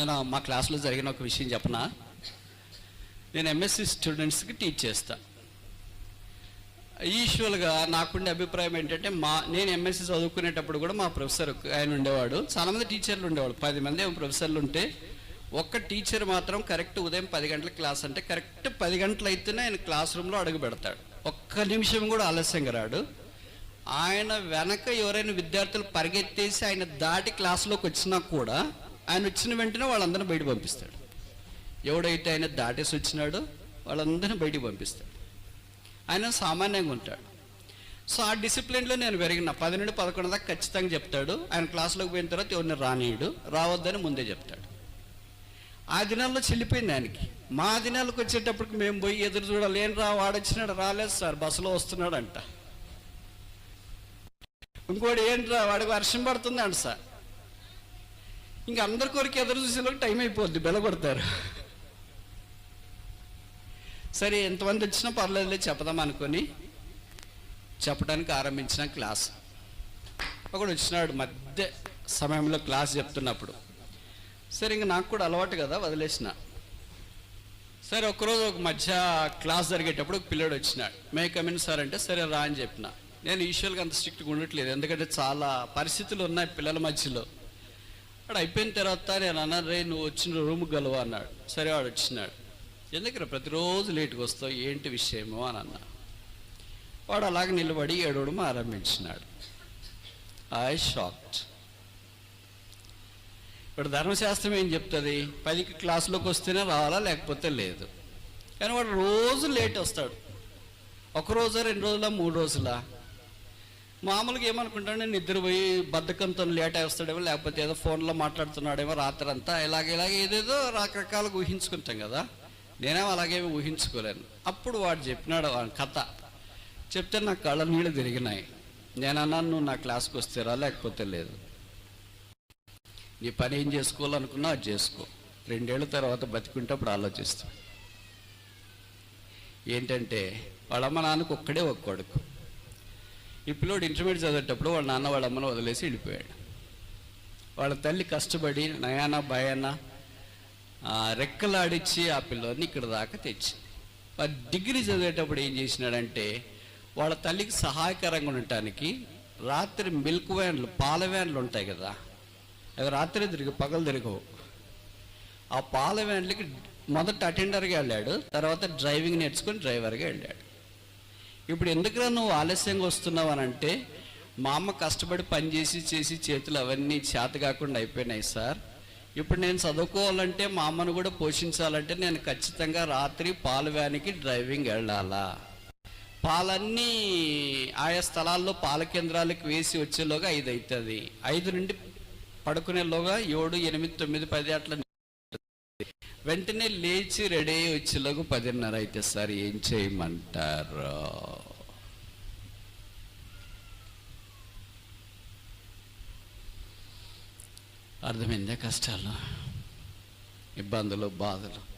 నేను మా క్లాస్లో జరిగిన ఒక విషయం చెప్పనా? నేను ఎంఎస్సి స్టూడెంట్స్కి టీచ్ చేస్తా. యూజువల్గా నాకుండే అభిప్రాయం ఏంటంటే మా నేను ఎంఎస్సి చదువుకునేటప్పుడు కూడా మా ప్రొఫెసర్ ఆయన ఉండేవాడు. చాలామంది టీచర్లు ఉండేవాడు పది మంది ఏమో ప్రొఫెసర్లు ఉంటే ఒక్క టీచర్ మాత్రం కరెక్ట్ ఉదయం పది గంటల క్లాస్ అంటే కరెక్ట్ పది గంటలు అయితేనే ఆయన క్లాస్ రూమ్లో అడుగు పెడతాడు. ఒక్క నిమిషం కూడా ఆలస్యంగా రాడు. ఆయన వెనక ఎవరైనా విద్యార్థులు పరిగెత్తేసి ఆయన దాటి క్లాస్లోకి వచ్చినా కూడా ఆయన వచ్చిన వెంటనే వాళ్ళందరిని బయట పంపిస్తాడు. ఎవడైతే ఆయన దాటేసి వచ్చినాడో వాళ్ళందరిని బయటికి పంపిస్తాడు. ఆయన సామాన్యంగా ఉంటాడు. సో ఆ డిసిప్లిన్లో నేను పెరిగిన పది నుండి పదకొండు దాకా ఖచ్చితంగా చెప్తాడు. ఆయన క్లాసులోకి పోయిన తర్వాత ఎవరిని రానియడు రావద్దని ముందే చెప్తాడు. ఆ దినాల్లో చెల్లిపోయింది ఆయనకి. మా దినాలకు వచ్చేటప్పటికి మేము పోయి ఎదురు చూడాలి. ఏం రా వాడొచ్చినాడు రాలేదు సార్ బస్సులో వస్తున్నాడు అంట ఇంకోటి ఏంట్రా వాడికి వర్షం పడుతుంది అంట సార్. ఇంక అందరి కొరికి ఎదురు చూసేలోకి టైం అయిపోద్ది బెలగొడతారు. సరే ఎంతమంది వచ్చినా పర్లేదులే చెప్పదాం అనుకొని చెప్పడానికి ఆరంభించిన క్లాస్. ఒకడు వచ్చినాడు మధ్య సమయంలో క్లాస్ చెప్తున్నప్పుడు. సరే ఇంక నాకు కూడా అలవాటు కదా వదిలేసిన. సరే ఒకరోజు ఒక మధ్య క్లాస్ జరిగేటప్పుడు ఒక పిల్లడు వచ్చినాడు. మే కమిన్ సార్ అంటే సరే రా అని చెప్పిన. నేను యూజువల్గా అంత స్ట్రిక్ట్గా ఉండట్లేదు. ఎందుకంటే చాలా పరిస్థితులు ఉన్నాయి పిల్లల మధ్యలో. వాడు అయిపోయిన తర్వాత నేను అన్నాను రే నువ్వు వచ్చిన రూమ్ గలవా? అన్నాడు. సరే వాడు వచ్చినాడు. ఎందుకు ప్రతిరోజు లేట్గా వస్తావు? ఏంటి విషయమో? అని అన్నా. వాడు అలాగ నిలబడి ఏడవడం ఆరంభించినాడు. ఐ షాక్డ్ ఇప్పుడు ధర్మశాస్త్రం ఏం చెప్తుంది? పదికి క్లాసులోకి వస్తేనే రావాలా లేకపోతే లేదు. కానీ వాడు రోజు లేట్ వస్తాడు. ఒక రోజు రెండు రోజుల మూడు రోజులా? మామూలుగా ఏమనుకుంటాడు నిద్రపోయి బద్ధకంతో లేట్ వస్తాడేమో లేకపోతే ఏదో ఫోన్లో మాట్లాడుతున్నాడేమో రాత్రి అంతా ఇలాగ ఏదేదో రకరకాలుగా ఊహించుకుంటాం కదా. నేనేమో అలాగేమి ఊహించుకోలేను. అప్పుడు వాడు చెప్పినాడు వాడి కథ. చెప్తే నా కళ్ళ నీళ్ళు తిరిగినాయి. నేను నువ్వు నా క్లాస్కి వస్తేరా లేకపోతే లేదు. నీ పని ఏం చేసుకోవాలనుకున్నా అది చేసుకో. రెండేళ్ళ తర్వాత బతికుంటే అప్పుడు ఆలోచిస్తా. ఏంటంటే వాళ్ళమ్మ నాన్నకు ఒక్కడే ఒక కొడుకు. ఈ పిల్లోడు ఇంటర్మీడియట్ చదివేటప్పుడు వాళ్ళ నాన్న వాళ్ళ అమ్మను వదిలేసి వెళ్ళిపోయాడు. వాళ్ళ తల్లి కష్టపడి నయాన భయాన రెక్కలాడిచ్చి ఆ పిల్లోని ఇక్కడ దాకా తెచ్చి వాడు డిగ్రీ చదివేటప్పుడు ఏం చేసినాడంటే వాళ్ళ తల్లికి సహాయకరంగా ఉండటానికి రాత్రి మిల్క్ వ్యాన్లు పాల వ్యాన్లు ఉంటాయి కదా అవి రాత్రి తిరిగి పగలు తిరగవు. ఆ పాల వ్యాన్లకి మొదట అటెండర్గా వెళ్ళాడు తర్వాత డ్రైవింగ్ నేర్చుకొని డ్రైవర్గా వెళ్ళాడు. ఇప్పుడు ఎందుకురా నువ్వు ఆలస్యంగా వస్తున్నావు అని అంటే మా అమ్మ కష్టపడి పని చేసి చేసి చేతులు అవన్నీ చేత కాకుండా అయిపోయినాయి సార్. ఇప్పుడు నేను చదువుకోవాలంటే మా అమ్మను కూడా పోషించాలంటే నేను ఖచ్చితంగా రాత్రి పాల వ్యానికి డ్రైవింగ్ వెళ్ళాలా. పాలన్నీ ఆయా స్థలాల్లో పాల కేంద్రాలకు వేసి వచ్చేలోగా ఐదు అవుతుంది ఐదు నుండి పడుకునేలోగా ఏడు ఎనిమిది తొమ్మిది పది అట్లా వెంటనే లేచి రెడీ అయ్యి పదిన్నర అయితే సార్ ఏం చేయమంటారు? అర్థమైందా కష్టాలు? ఇబ్బందులు బాధలు.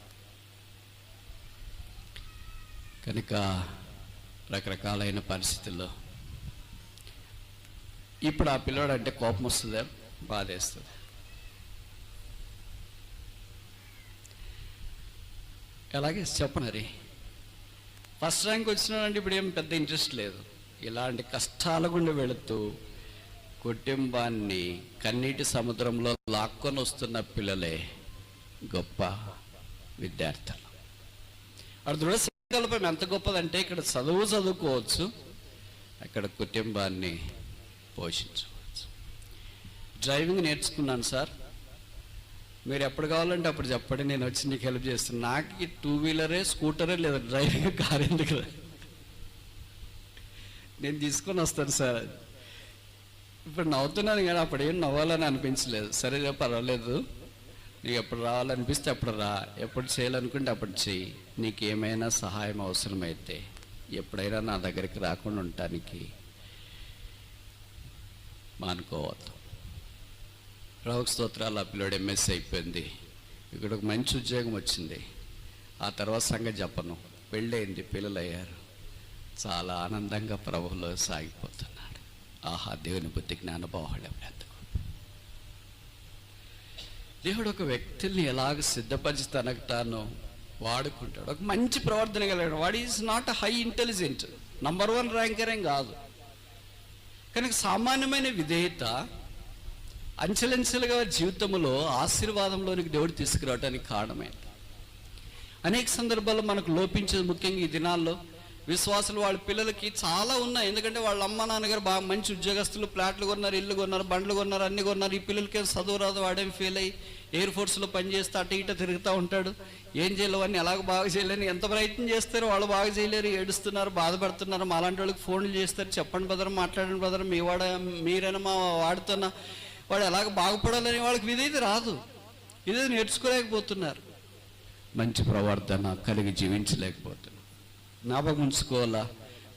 కనుక రకరకాలైన పరిస్థితుల్లో ఇప్పుడు ఆ పిల్లోడు అంటే కోపం వస్తుందా? బాధేస్తుంది. ఎలాగే చెప్పనరి ఫస్ట్ ర్యాంక్ వచ్చినాడంటే ఇప్పుడు ఏం పెద్ద ఇంట్రెస్ట్ లేదు. ఇలాంటి కష్టాల గుండా వెళుతూ కుటుంబాన్ని కన్నీటి సముద్రంలో లాక్కొని వస్తున్న పిల్లలే గొప్ప విద్యార్థులు. అక్కడ దృఢ సంకల్పం ఎంత గొప్పదంటే ఇక్కడ చదువు చదువుకోవచ్చు అక్కడ కుటుంబాన్ని పోషించవచ్చు. డ్రైవింగ్ నేర్చుకున్నాను సార్. మీరు ఎప్పుడు కావాలంటే అప్పుడు చెప్పండి నేను వచ్చి నీకు హెల్ప్ చేస్తాను. నాకు ఈ టూ వీలరే స్కూటరే లేదా డ్రైవింగ్ కార్ ఎందుకు నేను తీసుకొని వస్తాను సార్. ఇప్పుడు నవ్వుతున్నాను కానీ అప్పుడు ఏం నవ్వాలని అనిపించలేదు. సరే పర్వాలేదు. నీకు ఎప్పుడు రావాలనిపిస్తే అప్పుడు రా. ఎప్పుడు చేయాలనుకుంటే అప్పుడు చెయ్యి. నీకు ఏమైనా సహాయం అవసరమైతే ఎప్పుడైనా నా దగ్గరికి రాకుండా ఉండటానికి మానుకోవద్దు. రావు స్తోత్రాలు ఆ పిల్లడు ఎంఎస్ అయిపోయింది. ఇక్కడ ఒక మంచి ఉద్యోగం వచ్చింది. ఆ తర్వాత సంగతి చెప్పను. పెళ్ళయింది పిల్లలు అయ్యారు చాలా ఆనందంగా ప్రభువులో సాగిపోతున్నాడు ఆహా దేవుని బుద్ధి జ్ఞానబాహుడు ఎంత దేవుడు ఒక వ్యక్తుల్ని ఎలాగ సిద్ధపరిచి తనకు తాను వాడుకుంటాడు. ఒక మంచి ప్రవర్తన కలిగాడు వాడు. Is not high intelligent number one ranker ఏం కాదు. కనుక సామాన్యమైన విధేయత అంచెలంచెలుగా జీవితంలో ఆశీర్వాదంలోనికి దేవుడు తీసుకురావడానికి కారణమే. అనేక సందర్భాల్లో మనకు లోపించేది ముఖ్యంగా ఈ దినాల్లో విశ్వాసులు వాళ్ళ పిల్లలకి చాలా ఉన్నాయి. ఎందుకంటే వాళ్ళ అమ్మ నాన్నగారు బాగా మంచి ఉద్యోగస్తులు ప్లాట్లు కొన్నారు ఇల్లు కొన్నారు బండ్లు కొన్నారు అన్ని కొన్నారు. ఈ పిల్లలకి చదువు రాదు వాడేం ఫెయిల్ అయ్యి ఎయిర్ ఫోర్స్లో పనిచేస్తే అటు ఇట తిరుగుతూ ఉంటాడు. ఏం చేయలేవు అని ఎలాగ బాగా చేయలేని ఎంత ప్రయత్నం చేస్తారో వాళ్ళు బాగా చేయలేరు ఏడుస్తున్నారు బాధపడుతున్నారు. మా అలాంటి వాళ్ళకి ఫోన్లు చేస్తారు చెప్పండి బదరం మాట్లాడండి బదరం మీ వాడ మీరైనా మా వాడుతున్న వాడు ఎలాగ బాగుపడాలని వాళ్ళకి విధేది రాదు. ఇదే నేర్చుకోలేకపోతున్నారు. మంచి ప్రవర్తన కలిగి జీవించలేకపోతున్నారు. జ్ఞాపకం ఉంచుకోవాలా?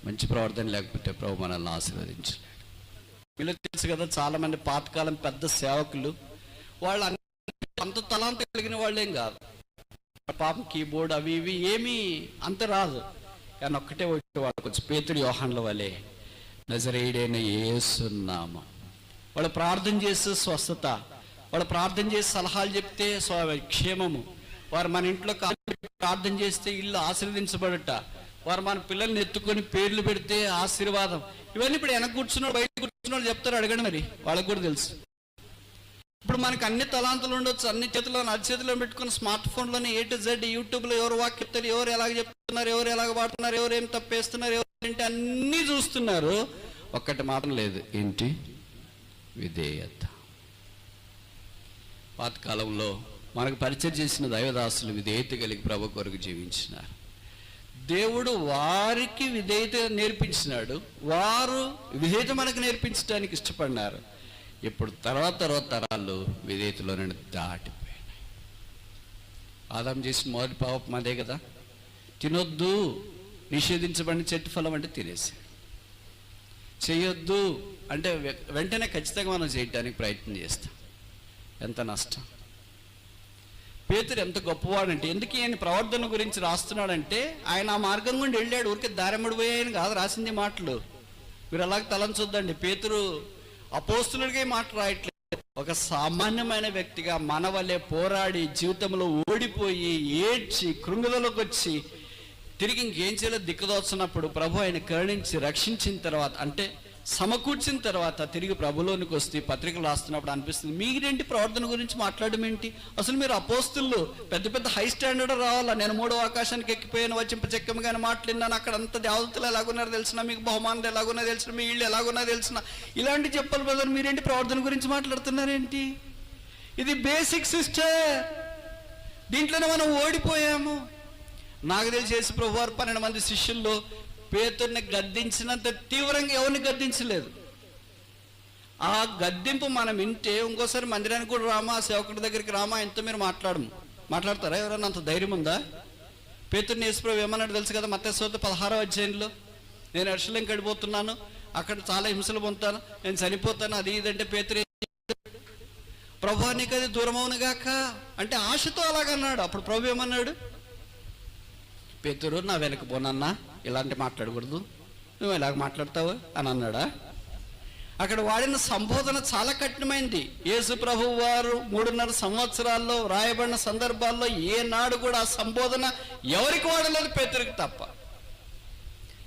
మంచి ప్రవర్తన లేకపోతే ప్రభు మనల్ని ఆశీర్వదించలేడు. వీళ్ళు తెలుసు కదా చాలామంది పాతకాలం పెద్ద సేవకులు వాళ్ళు అంత తలాంత కలిగిన వాళ్ళేం కాదు. పాపం కీబోర్డ్ అవి ఇవి ఏమీ అంత రాదు. కానీ ఒక్కటే వచ్చే వాళ్ళు కొంచెం పేతుడి యోహాన్ల వలె నజరేయుడైన ఏసున్నామా వాళ్ళు ప్రార్థన చేస్తే స్వస్థత వాళ్ళు ప్రార్థన చేసి సలహాలు చెప్తే క్షేమము. వారు మన ఇంట్లో ప్రార్థన చేస్తే ఇల్లు ఆశీర్వదించబడట. వారు మన పిల్లల్ని ఎత్తుకొని పేర్లు పెడితే ఆశీర్వాదం. ఇవన్నీ ఇప్పుడు వెనక కూర్చున్న బయట కూర్చున్న వాళ్ళు చెప్తారు అడగండి మరి. వాళ్ళకి కూడా తెలుసు. ఇప్పుడు మనకి అన్ని తలాంతులు ఉండొచ్చు అన్ని చేతుల్లో చేతిలో పెట్టుకుని స్మార్ట్ ఫోన్లోనే ఏ టు జెడ్ యూట్యూబ్లో ఎవరు వాక్ చెప్తారు ఎవరు ఎలాగ చెప్తున్నారు ఎవరు ఎలాగ వాడుతున్నారు ఎవరు ఏం తప్పేస్తున్నారు ఎవరు ఏంటి అన్నీ చూస్తున్నారు. ఒక్కటి మాత్రం లేదు. ఏంటి? విధేయత. పాతకాలంలో మనకు పరిచయం చేసిన దైవదాసులు విధేయత కలిగి ప్రభు కొరకు జీవించినారు. దేవుడు వారికి విధేయత నేర్పించినాడు. వారు విధేయత మనకు నేర్పించడానికి ఇష్టపడినారు. ఇప్పుడు తర్వాత తర్వాత తరాలు విధేయతలో నేను దాటిపోయినాయి. ఆదాం చేసిన మొదటి పాపం అదే కదా? తినొద్దు నిషేధించబడిన చెట్టు ఫలం అంటే తినేసి. చేయొద్దు అంటే వె- వెంటనే ఖచ్చితంగా మనం చేయటానికి ప్రయత్నం చేస్తాం. ఎంత నష్టం. పేతురు ఎంత గొప్పవాడంటే ఎందుకు ఈయన ప్రవర్తన గురించి రాస్తున్నాడంటే ఆయన ఆ మార్గం గుండి వెళ్ళాడు ఊరికే దారెమ్మడిపోయాయని కాదు రాసింది మాటలు. మీరు అలాగ తలంచొద్దండి పేతురు అపోస్తులుడికే మాట రాయట్లేదు. ఒక సామాన్యమైన వ్యక్తిగా మన వల్లే పోరాడి జీవితంలో ఓడిపోయి ఏడ్చి కృంగుదలోకి వచ్చి తిరిగి ఇంకేం చేయాలో దిక్కుదోచున్నప్పుడు ప్రభు ఆయన కరుణించి రక్షించిన తర్వాత అంటే సమకూర్చిన తర్వాత తిరిగి ప్రభులోనికి వస్తే పత్రికలు రాస్తున్నప్పుడు అనిపిస్తుంది. మీరేంటి ప్రవర్తన గురించి మాట్లాడడం ఏంటి? అసలు మీరు అపోస్తుల్లో పెద్ద పెద్ద హై స్టాండర్డ్ రావాలా? నేను మూడో ఆకాశానికి ఎక్కిపోయాను వచ్చింప కానీ మాట్లాడినాను అక్కడ అంత దేవతలు ఎలాగున్నారో తెలిసిన మీకు బహుమానులు ఎలాగున్నా తెలిసిన మీ ఇళ్ళు ఎలాగున్నా తెలిసిన ఇలాంటి చెప్పాలి బ్రదర్ మీరేంటి ప్రవర్తన గురించి మాట్లాడుతున్నారేంటి? ఇది బేసిక్ సిస్టర్ దీంట్లోనే మనం ఓడిపోయాము. నాకు తెలిసి యేసు ప్రభు వారు పన్నెండు మంది శిష్యుల్లో పేతుర్ని గద్దించినంత తీవ్రంగా ఎవరిని గద్దించలేదు. ఆ గద్దింపు మనం వింటే ఇంకోసారి మందిరానికి కూడా రామా సేవకుడి దగ్గరికి రామా ఎంతో మీరు మాట్లాడము మాట్లాడతారా? ఎవరన్నా అంత ధైర్యం ఉందా? పేతుర్ని యేసుప్రభు ఏమన్నాడు తెలుసు కదా? మత్స్యత పదహారో అధ్యాయంలో. నేను అర్షలం గడిపోతున్నాను అక్కడ చాలా హింసలు పొందుతాను. నేను చనిపోతాను. అది ఇదంటే పేతురు ప్రభు నీకు అది దూరం అవునుగాక అంటే ఆశతో అలాగన్నాడు అప్పుడు ప్రభు ఏమన్నాడు? పేతురు నా వెనక పోనన్నా ఇలాంటి మాట్లాడకూడదు. నువ్వు ఇలాగ మాట్లాడతావు? అని అన్నాడా. అక్కడ వాడిన సంబోధన చాలా కఠినమైంది. యేసు ప్రభు వారు మూడున్నర సంవత్సరాల్లో రాయబడిన సందర్భాల్లో ఏనాడు కూడా ఆ సంబోధన ఎవరికి వాడలేదు? పేతురికి తప్ప.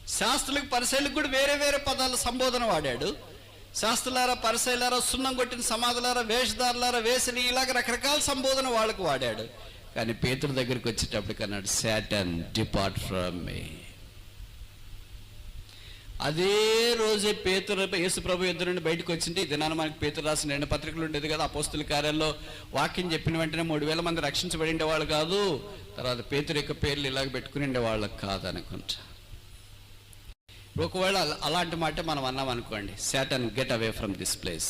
శాస్త్రులకు పరిశైలకు కూడా వేరే వేరే పదాల సంబోధన వాడాడు. శాస్త్రులారా పరిశైలారా సున్నం కొట్టిన సమాధులారా వేషధారులారా వేసిన ఇలాగ రకరకాల సంబోధన వాళ్ళకు వాడాడు. కానీ పేతురు దగ్గరికి వచ్చేటప్పటికి అన్నాడు శాటన్ డిపార్ట్ ఫ్రమ్ మీ అదే రోజే పేతురు యేసు ప్రభు ఇద్దరు నుండి బయటకు వచ్చింటే ఈ దినాన మనకి పేతురు రాసిన రెండు పత్రికలు ఉండేది కదా అపోస్తుల కార్యాల్లో వాక్యం చెప్పిన వెంటనే మూడు వేల మంది రక్షించబడి ఉండేవాళ్ళు కాదు. తర్వాత పేతురు యొక్క పేర్లు ఇలాగ పెట్టుకుని ఉండేవాళ్ళు కాదు అనుకుంటా. ఒకవేళ అలాంటి మాట మనం అన్నాం అనుకోండి Satan get away from this place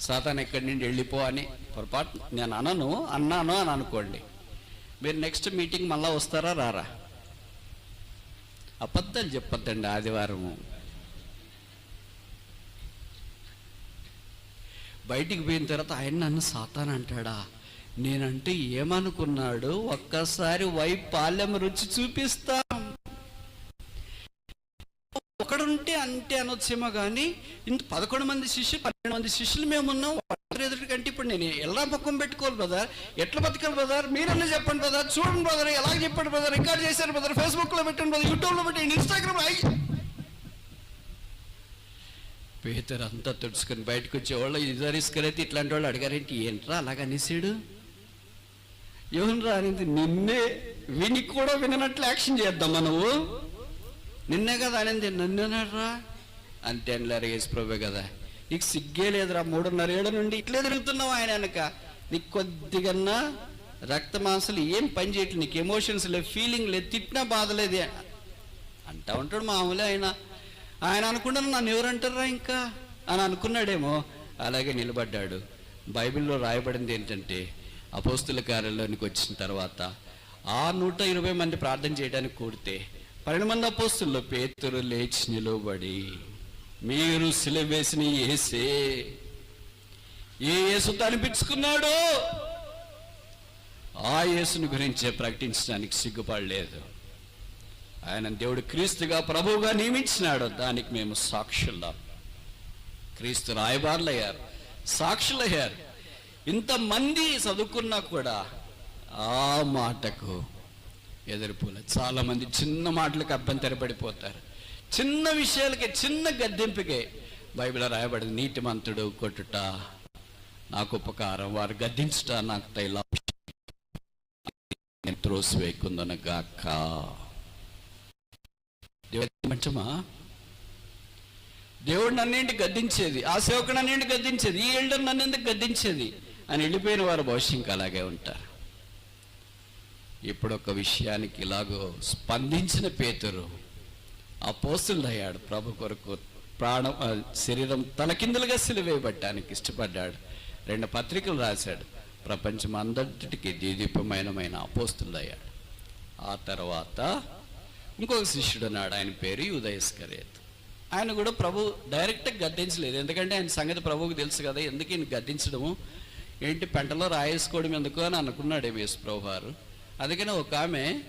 Satan ఎక్కడి నుండి వెళ్ళిపో అని పొరపాటు నేను అనను అన్నాను అని అనుకోండి. మీరు నెక్స్ట్ మీటింగ్ మళ్ళా వస్తారా రారా? అబద్ధాలు చెప్పొద్దండి ఆదివారము బయటికి పోయిన తర్వాత ఆయన నన్ను సాతాన్ అంటాడా? నేనంటే ఏమనుకున్నాడు? ఒక్కసారి వైపు పాలెం రుచి చూపిస్తా. అంటే అంటే అనొచ్చేమో కానీ ఇంత పదకొండు మంది శిష్యులు పన్నెండు మంది శిష్యులు మేము ఉన్నాం ఎదుటికంటే ఇప్పుడు నేను ఎలా ముఖం పెట్టుకోవాలి బ్రదర్ ఎట్లా బతకాలి బ్రదర్ మీరన్నా చెప్పండి బ్రదర్ చూడండి బ్రదర్ ఎలా చెప్పండి బ్రదర్ రికార్డ్ చేశారు బ్రదర్ ఫేస్బుక్లో పెట్టండి బ్రదర్ యూట్యూబ్లో పెట్టండి ఇన్స్టాగ్రామ్ అయ్యి పేదరు అంతా తుడుచుకొని బయటకు వచ్చేవాళ్ళు ఇద్దరిస్కరైతే ఇట్లాంటి వాళ్ళు అడిగారేంటి ఏంట్రా అలాగ అనేసాడు? ఎవరు అనేది నిన్నే విని కూడా విననట్లు యాక్షన్ చేద్దాం మనము నిన్నే కదా అనేది నన్నేనరా అంతే అనలేరు యేసు ప్రభే కదా. నీకు సిగ్గే లేదురా మూడున్నర ఏళ్ళ నుండి ఇట్లే తిరుగుతున్నావు ఆయన వెనక. నీకు కొద్దిగన్నా రక్త మాంసాలు ఏం పని చేయట్లేదు నీకు ఎమోషన్స్ లేవు ఫీలింగ్ లేదు తిట్టినా బాధ లేదు. అంటా ఉంటాడు మామూలే ఆయన. ఆయన అనుకున్నాను నన్ను ఎవరంటారా ఇంకా? అని అనుకున్నాడేమో అలాగే నిలబడ్డాడు. బైబిల్లో రాయబడింది ఏంటంటే అపోస్తుల కార్యంలోనికి వచ్చిన తర్వాత ఆ నూట ఇరవై మంది ప్రార్థన చేయడానికి కూడితే పన్నెండు మంది అపోస్తుల్లో పేతురు లేచి నిలవబడి మీరు సిలబేసిన ఏసే ఏ యేసు అనిపించుకున్నాడో ఆ యేసుని గురించే ప్రకటించడానికి సిగ్గుపడలేదు. ఆయన దేవుడు క్రీస్తుగా ప్రభువుగా నియమించినాడు. దానికి మేము సాక్షులం. క్రీస్తు రాయబారులయ్యారు. సాక్షులయ్యారు. ఇంతమంది చదువుకున్నా కూడా ఆ మాటకు ఎదురుపూల. చాలామంది చిన్న మాటలకు అభ్యంతరపడిపోతారు చిన్న విషయాలకే చిన్న గద్దెంపుకే బైబిల్ రాయబడింది నీటి మంతుడు కొట్టుట నాకు ఉపకారం వారు గద్దించుట నాకు తైలా త్రోసివేయకుందనగాక దేవుడు మంచమా దేవుడు నన్నేంటి గద్దించేది? ఆ సేవకుడు నన్నేంటి గద్దించేది? ఈ ఏళ్ళు నన్ను ఎందుకు గద్దించేది? అని వెళ్ళిపోయిన వారు భవిష్యం అలాగే ఉంటారు. ఇప్పుడు ఒక విషయానికి ఇలాగో స్పందించిన పేతురు ఆ అపోస్తుడయ్యాడు ప్రభు కొరకు ప్రాణం శరీరం శరీరం తలకిందులుగా సిలువేయబట్టానికి ఇష్టపడ్డాడు. రెండు పత్రికలు రాశాడు. ప్రపంచం అందరిటికి దీదీపమైనమైన అపోస్తుడయ్యాడు ఆ తర్వాత ఇంకొక శిష్యుడు ఉన్నాడు. ఆయన పేరు ఉదయస్కరేత్ ఆయన కూడా ప్రభు డైరెక్ట్గా గద్దించలేదు. ఎందుకంటే ఆయన సంగతి ప్రభువుకు తెలుసు కదా. ఎందుకు ఈయన గద్దించడము? ఏంటి పెంటలో రాయేసుకోవడం ఎందుకు అని అనుకున్నాడు యేసు ప్రభు వారు అందుకని ఒక ఆమె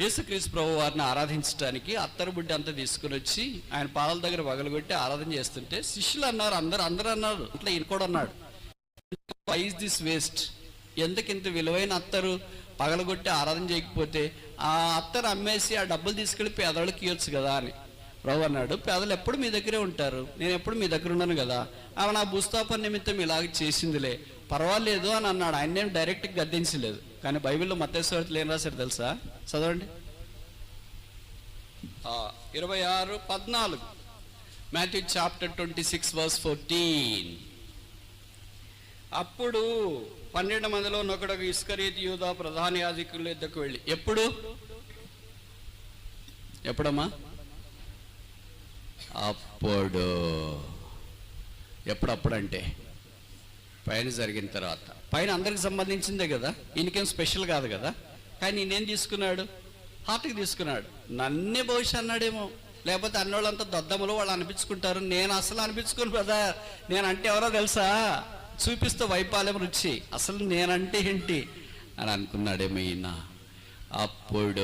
యేసుక్రీస్తు ప్రభు వారిని ఆరాధించడానికి అత్తరు బుడ్డి అంతా తీసుకుని వచ్చి ఆయన పాదాల దగ్గర పగలగొట్టి ఆరాధన చేస్తుంటే శిష్యులు అన్నారు అందరు అందరూ అన్నారు. ఇట్లా ఈయన కూడా అన్నాడు. వైజ్ దిస్ వేస్ట్ ఎందుకు ఇంత విలువైన అత్తరు పగలగొట్టి ఆరాధన చేయకపోతే ఆ అత్తరు అమ్మేసి ఆ డబ్బులు తీసుకెళ్ళి పేదవాళ్ళకి ఇవ్వచ్చు కదా అని. ప్రభు అన్నాడు పేదలు ఎప్పుడు మీ దగ్గరే ఉంటారు? నేను ఎప్పుడు మీ దగ్గర ఉన్నాను కదా. ఆమె నా భూస్థాపన నిమిత్తం ఇలాగ చేసిందిలే. పర్వాలేదు అని అన్నాడు. ఆయన ఏం డైరెక్ట్గా గద్దించలేదు. కానీ బైబిల్లో మత్తేశ్వరతలు ఏం రాశారు తెలుసా? చదవండి. ఇరవై ఆరు పద్నాలుగు. Matthew chapter twenty six verse fourteen. అప్పుడు పన్నెండు మందిలో ఒకడు ఇస్కరీత్ యూద ప్రధాన యాజకుల ఇద్దరికి వెళ్ళి ఎప్పుడు? ఎప్పుడమ్మా? అప్పుడు. ఎప్పుడప్పుడంటే? పైన జరిగిన తర్వాత. పైన అందరికి సంబంధించిందే కదా? ఈయనకేం స్పెషల్ కాదు కదా? కానీ నేనేం తీసుకున్నాడు? హార్ట్కి తీసుకున్నాడు. నన్నే భవిష్య అన్నాడేమో. లేకపోతే అన్నోళ్ళంతా దద్దములు వాళ్ళు అనిపించుకుంటారు. నేను అసలు అనిపించుకోను కదా. నేనంటే ఎవరో తెలుసా? చూపిస్తూ వైపాలెం రుచి. అసలు నేనంటే ఏంటి? అని అనుకున్నాడేమో ఈయన అప్పుడు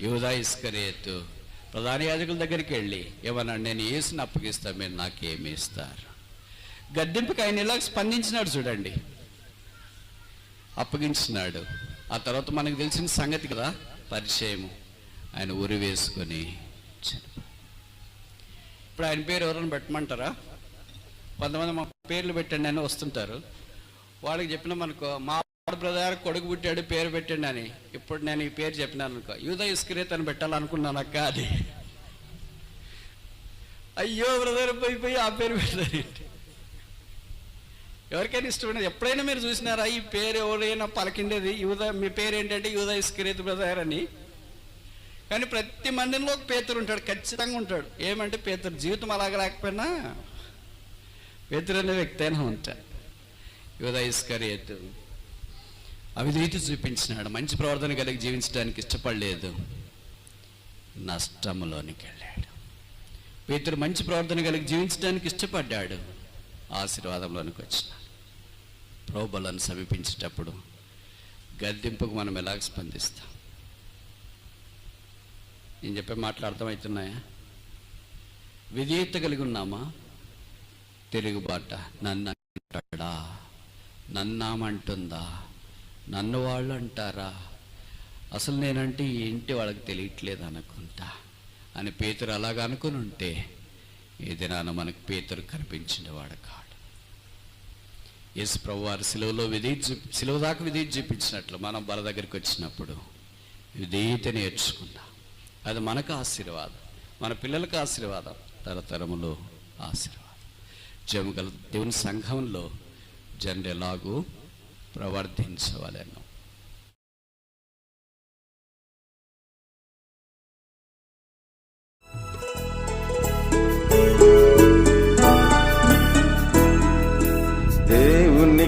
యూదా ఇస్కరేతు ప్రధాన యాజకుల దగ్గరికి వెళ్ళి ఏమన్నా నేను ఏసుని అప్పగిస్తా మీరు నాకేమి ఇస్తారు? గద్దెంపుకి ఆయన ఇలా స్పందించినాడు చూడండి. అప్పగించినాడు. ఆ తర్వాత మనకు తెలిసిన సంగతి కదా పరిచయము. ఆయన ఉరి వేసుకొని ఇప్పుడు ఆయన పేరు ఎవరైనా పెట్టమంటారా? కొంతమంది మా పేర్లు పెట్టండి అని వస్తుంటారు. వాళ్ళకి చెప్పిన మనకు మా బ్రదర్ కొడుకు పుట్టాడు పేరు పెట్టండి అని. ఇప్పుడు నేను ఈ పేరు చెప్పినాను అనుకో యూద ఇస్క్రేత్ అని పెట్టాలనుకున్నాను అక్క అది అయ్యో బ్రదర్ పోయి పోయి ఆ పేరు పెట్టారు ఎవరికైనా ఇష్టమైన ఎప్పుడైనా మీరు చూసినారా ఈ పేరు ఎవరైనా పలికిండేది యూద మీ పేరు ఏంటంటే యూద ఇస్క్రేత్ బ్రదర్ అని. కానీ ప్రతి మందిలో ఒక పేతురు ఉంటాడు ఖచ్చితంగా ఉంటాడు. ఏమంటే పేతురు జీవితం అలాగ లేకపోయినా పేతురు అనే వ్యక్తి అయినా ఉంటాడు. యూద ఇస్కరేత్. అవినీతి చూపించినాడు మంచి ప్రవర్తన కలిగి జీవించడానికి ఇష్టపడలేదు. నష్టములోనికి వెళ్ళాడు. పేతురు మంచి ప్రవర్తన కలిగి జీవించడానికి ఇష్టపడ్డాడు. ఆశీర్వాదంలోనికి వచ్చిన. ప్రోబలను సమీపించేటప్పుడు గద్దెంపుకు మనం ఎలాగ స్పందిస్తాం? నేను చెప్పే మాటలు అర్థమవుతున్నాయా? విధేయత కలిగి ఉన్నామా? తెలుగుబాట నన్ను అంటాడా నన్నామంటుందా? నన్ను వాళ్ళు అంటారా అసలు నేనంటే ఏంటి వాళ్ళకి తెలియట్లేదు అనుకుంటా. అని పేతురు అలాగ అనుకుని ఉంటే ఈ దినాన మనకు పేతురు కనిపించిన వాడు కాడు. యేసు ప్రభు వారు సిలువలో విధి సిలువ దాకా విధి చూపించినట్లు మనం బల దగ్గరికి వచ్చినప్పుడు విధేయత నేర్చుకుందాం అది మనకు ఆశీర్వాదం మన పిల్లలకు ఆశీర్వాదం తరతరములో ఆశీర్వాదం. జముగల దేవుని సంఘంలో జనరు ఎలాగూ ప్రవర్తించవలను.